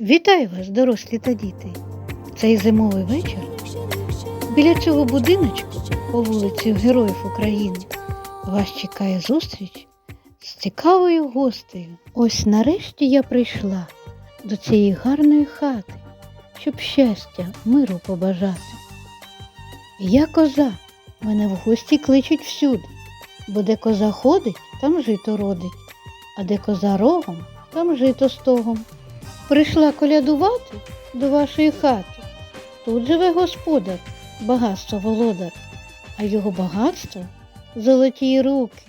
Вітаю вас, дорослі та діти. Цей зимовий вечір біля цього будиночку по вулиці Героїв України вас чекає зустріч з цікавою гостею. Ось нарешті я прийшла до цієї гарної хати, щоб щастя, миру побажати. Я коза, мене в гості кличуть всюди, бо де коза ходить, там жито родить, а де коза рогом, там жито стогом. Прийшла колядувати до вашої хати. Тут живе господар, багатство володар, а його багатство золоті руки,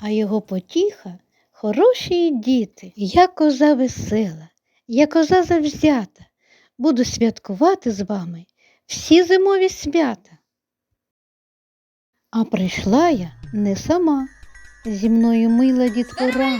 а його потіха хороші діти. Я коза весела, я коза завзята, буду святкувати з вами всі зимові свята. А прийшла я не сама, зі мною мила дітвора.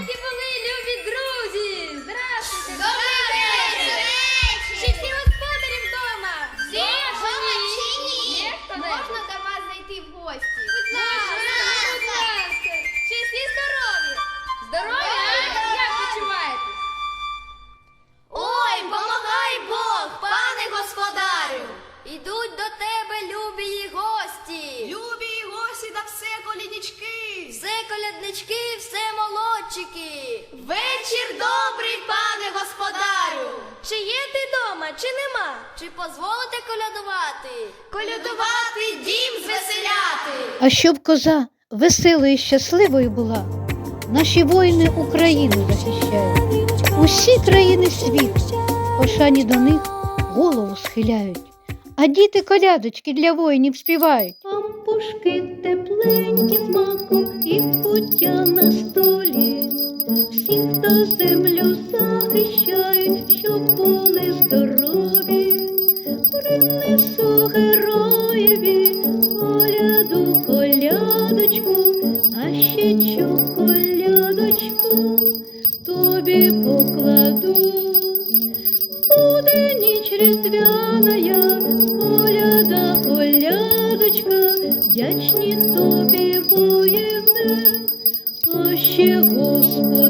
Коляднички, все молодчики! Вечір добрий, пане господарю! Чи є ти дома, чи нема? Чи дозволите колядувати? Колядувати, дім звеселяти! А щоб коза веселою і щасливою була, наші воїни Україну захищають. Усі країни світу пошані до них голову схиляють, а діти колядочки для воїнів співають. Пампушки тепленькі з маком і пуття на столі. Всі, хто землю захищають, щоб були здорові, принесу героєві коляду, колядочку, а ще колядочку тобі покладу. Буде ніч різдвяна, коляда, колядочка, вдячні тобі воїне, а ще Господу